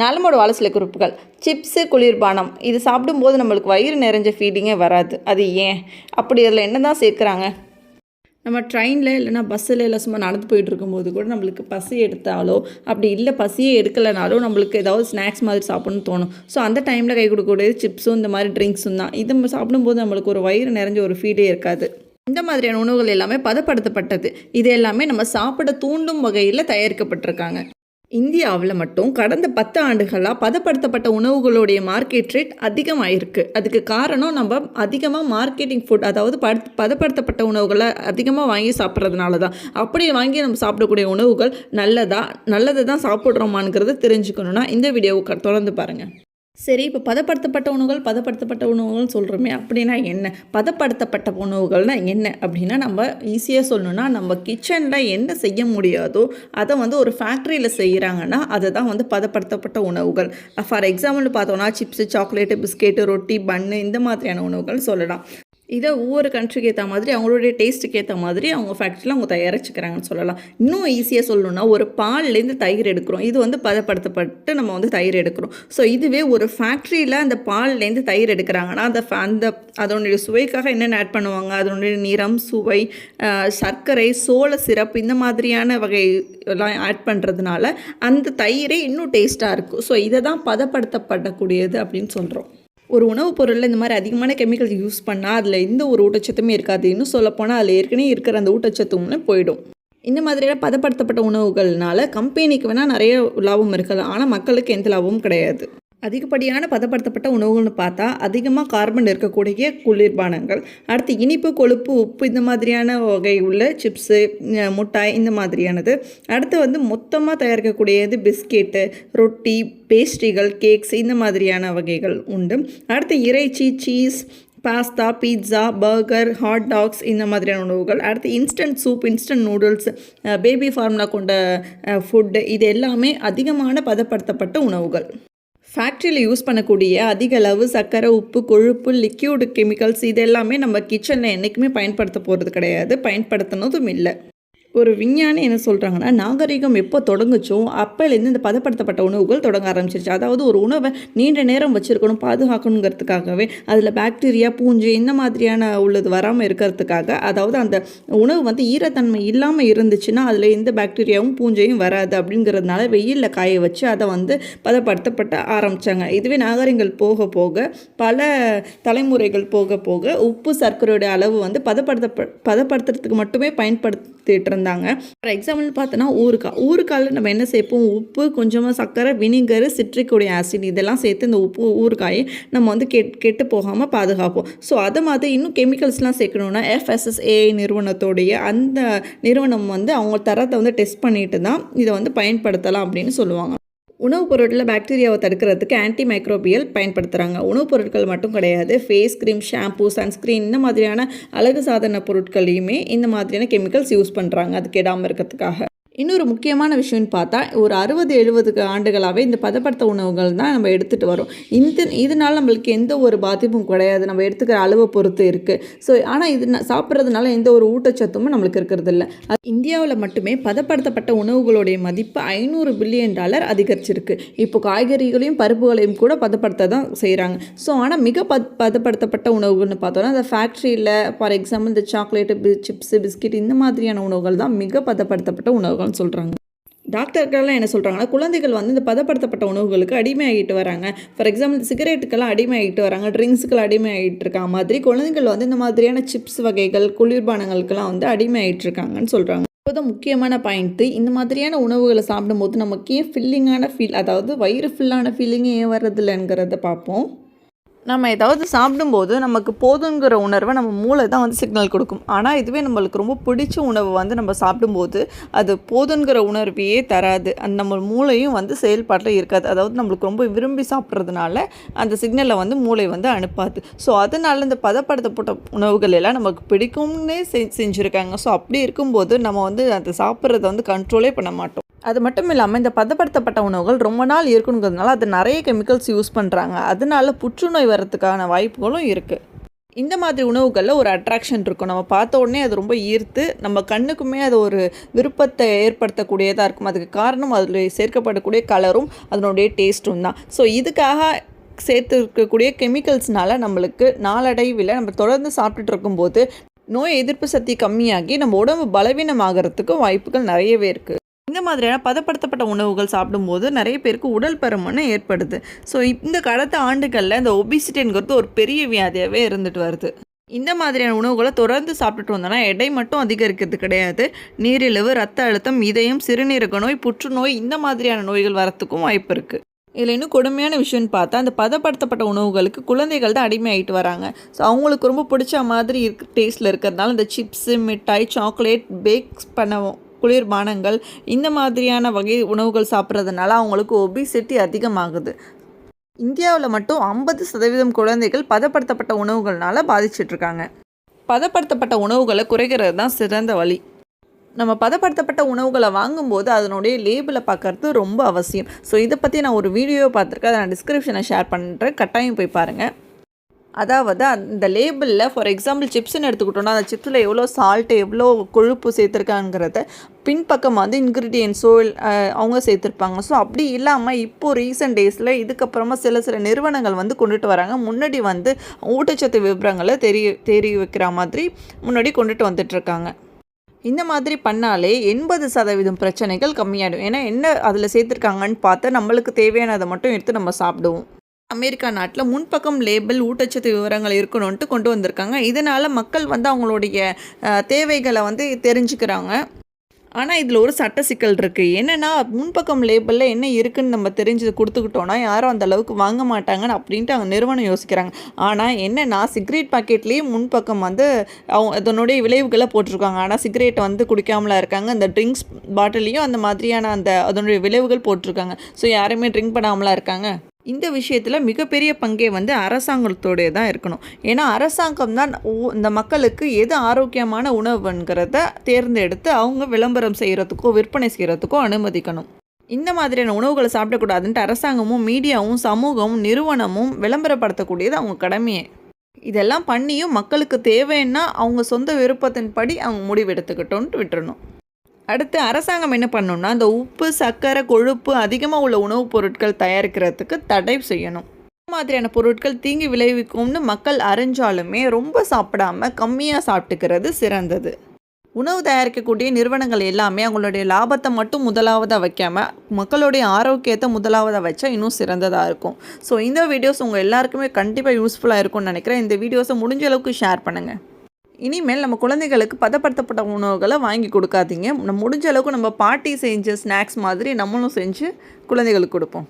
நலமோட வாழை சில குறிப்புகள். சிப்ஸு குளிர்பானம் இது சாப்பிடும்போது நம்மளுக்கு வயிறு நிறைஞ்ச ஃபீலிங்கே வராது. அது ஏன்? அப்படி அதில் என்ன தான் சேர்க்குறாங்க? நம்ம ட்ரெயினில் இல்லைனா பஸ்ஸில் இல்லை சும்மா நடந்து போயிட்டு இருக்கும்போது கூட நம்மளுக்கு பசி எடுத்தாலோ அப்படி இல்லை பசியே எடுக்கலைனாலும் நம்மளுக்கு ஏதாவது ஸ்நாக்ஸ் மாதிரி சாப்பிடணும்னு தோணும். ஸோ அந்த டைமில் கை கொடுக்கக்கூடியது சிப்ஸும் இந்த மாதிரி ட்ரிங்க்ஸும் தான். இது நம்ம சாப்பிடும்போது நம்மளுக்கு ஒரு வயிறு நிறைஞ்ச ஒரு ஃபீலே இருக்காது. இந்த மாதிரியான உணவுகள் எல்லாமே பதப்படுத்தப்பட்டது. இது எல்லாமே நம்ம சாப்பிட தூண்டும் வகையில் தயாரிக்கப்பட்டிருக்காங்க. இந்தியாவில் மட்டும் கடந்த பத்து ஆண்டுகளாக பதப்படுத்தப்பட்ட உணவுகளுடைய மார்க்கெட் ரேட் அதிகமாகிருக்கு அதுக்கு காரணம் நம்ம அதிகமாக மார்க்கெட்டிங் ஃபுட் அதாவது படுத் பதப்படுத்தப்பட்ட உணவுகளை அதிகமாக வாங்கி சாப்பிட்றதுனால தான். அப்படி வாங்கி நம்ம சாப்பிடக்கூடிய உணவுகள் நல்லதா நல்லதை தான் சாப்பிட்றோமாங்கிறத தெரிஞ்சுக்கணுன்னா இந்த வீடியோவை தொடர்ந்து பாருங்கள் சரி இப்போ பதப்படுத்தப்பட்ட உணவுகள் பதப்படுத்தப்பட்ட உணவுகள் சொல்கிறோமே அப்படின்னா என்ன? பதப்படுத்தப்பட்ட உணவுகள்னா என்ன? அப்படின்னா நம்ம ஈஸியாக சொல்லணும்னா நம்ம கிச்சனில் என்ன செய்ய முடியாதோ அதை வந்து ஒரு ஃபேக்ட்ரியில் செய்கிறாங்கன்னா அதை தான் வந்து பதப்படுத்தப்பட்ட உணவுகள். ஃபார் எக்ஸாம்பிள் பார்த்தோன்னா சிப்ஸு சாக்லேட்டு பிஸ்கெட்டு ரொட்டி பன்னு இந்த மாதிரியான உணவுகள் சொல்லலாம். இதை ஒவ்வொரு கண்ட்ரிக்கு ஏற்ற மாதிரி அவங்களுடைய டேஸ்ட்டுக்கு ஏற்ற மாதிரி அவங்க ஃபேக்ட்ரியில் அவங்க தயாரிச்சுக்கிறாங்கன்னு சொல்லலாம். இன்னும் ஈஸியாக சொல்லணும்னா ஒரு பால்லேருந்து தயிர் எடுக்கிறோம். இது வந்து பதப்படுத்தப்பட்டு நம்ம வந்து தயிர் எடுக்கிறோம். ஸோ இதுவே ஒரு ஃபேக்ட்ரியில் அந்த பால்லேருந்து தயிர் எடுக்கிறாங்கன்னா அந்த அந்த அதனுடைய சுவைக்காக என்னென்ன ஆட் பண்ணுவாங்க? அதனுடைய நிறம் சுவை சர்க்கரை சோள சிரப்பு இந்த மாதிரியான வகை எல்லாம் ஆட் பண்ணுறதுனால அந்த தயிரே இன்னும் டேஸ்ட்டாக இருக்கும். ஸோ இதை தான் பதப்படுத்தப்படக்கூடியது அப்படின்னு சொல்கிறோம் ஒரு உணவுப் பொருளில் இந்த மாதிரி அதிகமான கெமிக்கல்ஸ் யூஸ் பண்ணால் அதில் எந்த ஒரு ஊட்டச்சத்துமே இருக்காது இன்னும் சொல்லப்போனால் அதில் ஏற்கனவே இருக்கிற அந்த ஊட்டச்சத்துமே போயிடும். இந்த மாதிரியான பதப்படுத்தப்பட்ட உணவுகள்னால கம்பெனிக்கு வேணால் நிறைய லாபம் இருக்கலாம். ஆனால் மக்களுக்கு எந்த லாபமும் கிடையாது. அதிகப்படியான பதப்படுத்தப்பட்ட உணவுகள்னு பார்த்தா அதிகமாக கார்பன் இருக்கக்கூடிய குளிர்பானங்கள் அடுத்து இனிப்பு கொழுப்பு உப்பு இந்த மாதிரியான வகை உள்ள சிப்ஸு முட்டாய் இந்த மாதிரியானது. அடுத்து வந்து மொத்தமாக தயாரிக்கக்கூடியது பிஸ்கெட்டு ரொட்டி பேஸ்ட்ரிகள் கேக்ஸ் இந்த மாதிரியான வகைகள் உண்டு. அடுத்து இறைச்சி cheese pasta pizza burger hot dogs இந்த மாதிரியான உணவுகள். அடுத்து instant soup instant noodles baby formula கொண்ட ஃபுட்டு இது எல்லாமே அதிகமான பதப்படுத்தப்பட்ட உணவுகள். ஃபேக்ட்ரியில் யூஸ் பண்ணக்கூடிய அதிக அளவு சர்க்கரை உப்பு கொழுப்பு லிக்யூடு கெமிக்கல்ஸ் இது எல்லாமே நம்ம கிச்சனில் என்றைக்குமே பயன்படுத்த போகிறது கிடையாது. பயன்படுத்தினதும் இல்லை. ஒரு விஞ்ஞானி என்ன சொல்கிறாங்கன்னா நாகரிகம் எப்போ தொடங்குச்சோ அப்போலேருந்து இந்த பதப்படுத்தப்பட்ட உணவுகள் தொடங்க ஆரம்பிச்சிருச்சு. அதாவது ஒரு உணவை நீண்ட நேரம் வச்சுருக்கணும் பாதுகாக்கணுங்கிறதுக்காகவே அதில் பாக்டீரியா பூஞ்சை இந்த மாதிரியான உள்ளது வராமல் இருக்கிறதுக்காக அதாவது அந்த உணவு வந்து ஈரத்தன்மை இல்லாமல் இருந்துச்சுன்னா அதில் எந்த பாக்டீரியாவும் பூஞ்சையும் வராது அப்படிங்கிறதுனால வெயிலில் காய வச்சு அதை வந்து பதப்படுத்தப்பட்ட ஆரம்பித்தாங்க இதுவே நாகரிகங்கள் போக போக பல தலைமுறைகள் போக போக உப்பு சர்க்கரையோட அளவு வந்து பதப்படுத்த பதப்படுத்துறதுக்கு மட்டுமே பயன்படுத்திட்டு இருந்தாங்க. ஃபார் எக்ஸாம்பிள் பார்த்தோன்னா ஊறுக்காய் ஊறுக்காயில் நம்ம என்ன சேர்ப்போம்? உப்பு கொஞ்சமாக சர்க்கரை வினிகர் சிட்ரிக்குடைய ஆசிட் இதெல்லாம் சேர்த்து இந்த உப்பு ஊறுகாயை நம்ம வந்து கெட் கெட்டு போகாமல் பாதுகாப்போம். ஸோ அதை மாதிரி இன்னும் கெமிக்கல்ஸ்லாம் சேர்க்கணுன்னா எஃப்எஸ்எஸ்ஏ நிறுவனத்தோடைய அந்த நிறுவனம் வந்து அவங்க தரத்தை வந்து டெஸ்ட் பண்ணிட்டு தான் இதை வந்து பயன்படுத்தலாம் அப்படின்னு சொல்லுவாங்க. உணவுப் பொருட்களில் பாக்டீரியாவை தடுக்கிறதுக்கு ஆன்டி மைக்ரோபியல் பயன்படுத்துகிறாங்க உணவுப் பொருட்கள் மட்டும் கிடையாது. ஃபேஸ் க்ரீம் ஷாம்பூ சன்ஸ்க்ரீன் இந்த மாதிரியான அழகு சாதன பொருட்களையுமே இந்த மாதிரியான கெமிக்கல்ஸ் யூஸ் பண்ணுறாங்க அது கெடாமல் இருக்கிறதுக்காக. இன்னொரு முக்கியமான விஷயம்னு பார்த்தா ஒரு அறுபது எழுபதுக்கு ஆண்டுகளாகவே இந்த பதப்படுத்த உணவுகள் தான் நம்ம எடுத்துகிட்டு வரோம். இந்த இதனால் நம்மளுக்கு எந்த ஒரு பாதிப்பும் கிடையாது. நம்ம எடுத்துக்கிற அளவை பொறுத்து இருக்குது ஸோ ஆனால் இது சாப்பிட்றதுனால எந்த ஒரு ஊட்டச்சத்தும் நம்மளுக்கு இருக்கிறது இல்லை இந்தியாவில் மட்டுமே பதப்படுத்தப்பட்ட உணவுகளுடைய மதிப்பு ஐநூறு பில்லியன் டாலர் அதிகரிச்சிருக்கு. இப்போ காய்கறிகளையும் பருப்புகளையும் கூட பதப்படுத்த தான் செய்கிறாங்க ஸோ ஆனால் மிக பத் பதப்படுத்தப்பட்ட உணவுகள்னு பார்த்தோன்னா அந்த ஃபேக்ட்ரியில் ஃபார் எக்ஸாம்பிள் இந்த சாக்லேட்டு சிப்ஸு பிஸ்கெட் இந்த மாதிரியான உணவுகள் தான் மிக பதப்படுத்தப்பட்ட உணவுகள். உணவுகள்னு சொல்கிறாங்க டாக்டர்கள்லாம் என்ன சொல்கிறாங்கன்னா குழந்தைகள் வந்து இந்த பதப்படுத்தப்பட்ட உணவுகளுக்கு அடிமையாகிட்டு வராங்க. ஃபார் எக்ஸாம்பிள் சிகரெட்டுக்கெல்லாம் அடிமையாகிட்டு வராங்க. ட்ரிங்க்ஸுக்கெல்லாம் அடிமையாகிட்டு இருக்கா மாதிரி குழந்தைகள் வந்து இந்த மாதிரியான சிப்ஸ் வகைகள் குளிர்பானங்களுக்கெல்லாம் வந்து அடிமையாகிட்டு இருக்காங்கன்னு சொல்கிறாங்க இப்போதான் முக்கியமான பாயிண்ட்டு இந்த மாதிரியான உணவுகளை சாப்பிடும்போது நமக்கு ஏன் ஃபில்லிங்கான ஃபீல் அதாவது வயிறு ஃபில்லான ஃபீலிங்கே ஏன் வர்றதில்லைங்கிறத பார்ப்போம். நம்ம ஏதாவது சாப்பிடும்போது நமக்கு போதுங்கிற உணர்வை நம்ம மூளை தான் வந்து சிக்னல் கொடுக்கும். ஆனால் இதுவே நம்மளுக்கு ரொம்ப பிடிச்ச உணவு வந்து நம்ம சாப்பிடும்போது அது போதுங்கிற உணர்வையே தராது. அந்த நம்ம மூளையும் வந்து செயல்பாட்டில் இருக்காது. அதாவது நம்மளுக்கு ரொம்ப விரும்பி சாப்பிட்றதுனால அந்த சிக்னலை வந்து மூளை வந்து அனுப்பாது. ஸோ அதனால இந்த பதப்படுத்தப்பட்ட உணவுகள் எல்லாம் நமக்கு பிடிக்கும்னே செஞ்சுருக்காங்க. ஸோ அப்படி இருக்கும்போது நம்ம வந்து அதை சாப்பிட்றத வந்து கண்ட்ரோலே பண்ண மாட்டோம். அது மட்டும் இல்லாமல் இந்த பதப்படுத்தப்பட்ட உணவுகள் ரொம்ப நாள் இருக்கணுங்கிறதுனால அது நிறைய கெமிக்கல்ஸ் யூஸ் பண்ணுறாங்க அதனால புற்றுநோய் வரத்துக்கான வாய்ப்புகளும் இருக்குது இந்த மாதிரி உணவுகளில் ஒரு அட்ராக்ஷன் இருக்கும். நம்ம பார்த்த உடனே அது ரொம்ப ஈர்த்து நம்ம கண்ணுக்குமே அது ஒரு விருப்பத்தை ஏற்படுத்தக்கூடியதாக இருக்கும். அதுக்கு காரணம் அதில் சேர்க்கப்படக்கூடிய கலரும் அதனுடைய டேஸ்ட்டும் தான். ஸோ இதுக்காக சேர்த்து இருக்கக்கூடிய கெமிக்கல்ஸ்னால நம்மளுக்கு நாளடைவில் நம்ம தொடர்ந்து சாப்பிட்டுட்டு இருக்கும்போது நோய் எதிர்ப்பு சக்தி கம்மியாகி நம்ம உடம்பு பலவீனமாகறதுக்கும் வாய்ப்புகள் நிறையவே இருக்குது இந்த மாதிரியான பதப்படுத்தப்பட்ட உணவுகள் சாப்பிடும்போது நிறைய பேருக்கு உடல் பருமன் ஏற்படுது. ஸோ இந்த கடந்த ஆண்டுகளில் இந்த ஒபிசிட்டிங்கிறது ஒரு பெரிய வியாதியாகவே இருந்துட்டு வருது. இந்த மாதிரியான உணவுகளை தொடர்ந்து சாப்பிட்டுட்டு வந்தோம்னா எடை மட்டும் அதிகரிக்கிறது கிடையாது. நீரிழிவு ரத்த அழுத்தம் இதயம் சிறுநீரக நோய் புற்றுநோய் இந்த மாதிரியான நோய்கள் வரத்துக்கும் வாய்ப்பு இருக்குது இதில் இன்னும் கொடுமையான விஷயம்னு பார்த்தா அந்த பதப்படுத்தப்பட்ட உணவுகளுக்கு குழந்தைகள் தான் அடிமையாயிட்டு வராங்க. ஸோ அவங்களுக்கு ரொம்ப பிடிச்ச மாதிரி இருக்க டேஸ்ட்டில் இருக்கிறதுனால இந்த சிப்ஸு மிட்டாய் சாக்லேட் பேக்ஸ் பண்ண குளிர்பானங்கள் இந்த மாதிரியான வகை உணவுகள் சாப்பிட்றதுனால அவங்களுக்கு ஒபிசிட்டி அதிகமாகுது. இந்தியாவில் மட்டும் ஐம்பது சதவீதம் குழந்தைகள் பதப்படுத்தப்பட்ட உணவுகள்னால பாதிச்சிட்ருக்காங்க. பதப்படுத்தப்பட்ட உணவுகளை குறைக்கிறது தான் சிறந்த வழி. நம்ம பதப்படுத்தப்பட்ட உணவுகளை வாங்கும்போது அதனுடைய லேபிளை பார்க்கறது ரொம்ப அவசியம். ஸோ இதை பற்றி நான் ஒரு வீடியோ பார்த்துருக்கேன். அதை நான் டிஸ்கிரிப்ஷனை ஷேர் பண்ணுறேன் கட்டாயம் போய் பாருங்கள் அதாவது அந்த லேபிளில் ஃபார் எக்ஸாம்பிள் சிப்ஸ்னு எடுத்துக்கிட்டோம்னா அந்த சிப்ஸில் எவ்வளோ சால்ட்டு எவ்வளோ கொழுப்பு சேர்த்துருக்காங்கிறத பின்பக்கம் வந்து இன்க்ரீடியன்ஸோ அவங்க சேர்த்துருப்பாங்க. ஸோ அப்படி இல்லாமல் இப்போது ரீசெண்ட் டேஸில் இதுக்கப்புறமா சில சில நிறுவனங்கள் வந்து கொண்டுட்டு வராங்க. முன்னாடி வந்து ஊட்டச்சத்து விவரங்களை தெரிய தெரிய வைக்கிற மாதிரி முன்னாடி கொண்டுட்டு வந்துட்டுருக்காங்க. இந்த மாதிரி பண்ணாலே எண்பது சதவீதம் பிரச்சனைகள் கம்மியாயிடும். ஏன்னா என்ன அதில் சேர்த்துருக்காங்கன்னு பார்த்து நம்மளுக்கு தேவையானதை மட்டும் எடுத்து நம்ம சாப்பிடுவோம். அமெரிக்கா நாட்டில் முன்பக்கம் லேபிள் ஊட்டச்சத்து விவரங்கள் இருக்கணும்ன்ட்டு கொண்டு வந்திருக்காங்க. இதனால் மக்கள் வந்து அவங்களுடைய தேவைகளை வந்து தெரிஞ்சுக்கிறாங்க. ஆனால் இதில் ஒரு சட்ட சிக்கல் இருக்குது என்னென்னா முன்பக்கம் லேபிளில் என்ன இருக்குதுன்னு நம்ம தெரிஞ்சு கொடுத்துக்கிட்டோன்னா யாரும் அந்த அளவுக்கு வாங்க மாட்டாங்கன்னு அப்படின்ட்டு அவங்க நிறுவனம் யோசிக்கிறாங்க. ஆனால் என்னென்னா சிகரெட் பாக்கெட்லேயே முன்பக்கம் வந்து அவங்க அதனுடைய விளைவுகளை போட்டிருக்காங்க. ஆனால் சிகரெட் வந்து குடிக்காமலாம் இருக்காங்க. அந்த ட்ரிங்க்ஸ் பாட்டிலையும் அந்த மாதிரியான அந்த அதனுடைய விளைவுகள் போட்டிருக்காங்க. ஸோ யாருமே ட்ரிங்க் பண்ணாமலா இருக்காங்க. இந்த விஷயத்தில் மிகப்பெரிய பங்கே வந்து அரசாங்கத்தோடைய தான் இருக்கணும். ஏன்னா அரசாங்கம் தான் இந்த மக்களுக்கு எது ஆரோக்கியமான உணவுங்கிறத தேர்ந்தெடுத்து அவங்க விளம்பரம் செய்கிறதுக்கோ விற்பனை செய்கிறதுக்கோ அனுமதிக்கணும். இந்த மாதிரியான உணவுகளை சாப்பிடக்கூடாதுன்ட்டு அரசாங்கமும் மீடியாவும் சமூகமும் நிறுவனமும் விளம்பரப்படுத்தக்கூடியது அவங்க கடமையே. இதெல்லாம் பண்ணியும் மக்களுக்கு தேவைன்னா அவங்க சொந்த விருப்பத்தின்படி அவங்க முடிவெடுத்துக்கிட்டோன்ட்டு விட்டுறணும். அடுத்து அரசாங்கம் என்ன பண்ணணும்னா அந்த உப்பு சர்க்கரை கொழுப்பு அதிகமாக உள்ள உணவுப் பொருட்கள் தயாரிக்கிறதுக்கு தடை செய்யணும். இந்த மாதிரியான பொருட்கள் தீங்கு விளைவிக்கும்னு மக்கள் அறிஞ்சாலுமே ரொம்ப சாப்பிடாம கம்மியாக சாப்பிட்டுக்கிறது சிறந்தது. உணவு தயாரிக்கக்கூடிய நிறுவனங்கள் எல்லாமே அவங்களுடைய லாபத்தை மட்டும் முதலாவதாக வைக்காம மக்களுடைய ஆரோக்கியத்தை முதலாவதாக வச்சா இன்னும் சிறந்ததாக இருக்கும். ஸோ இந்த வீடியோஸ் உங்கள் எல்லாருக்குமே கண்டிப்பாக யூஸ்ஃபுல்லாக இருக்கும்னு நினைக்கிறேன். இந்த வீடியோஸை முடிஞ்ச அளவுக்கு ஷேர் பண்ணுங்கள் இனிமேல் நம்ம குழந்தைகளுக்கு பதப்படுத்தப்பட்ட உணவுகளை வாங்கி கொடுக்காதீங்க. நம்ம முடிஞ்ச அளவுக்கு நம்ம பாட்டி செஞ்ச ஸ்நாக்ஸ் மாதிரி நம்மளும் செஞ்சு குழந்தைகளுக்கு கொடுப்போம்.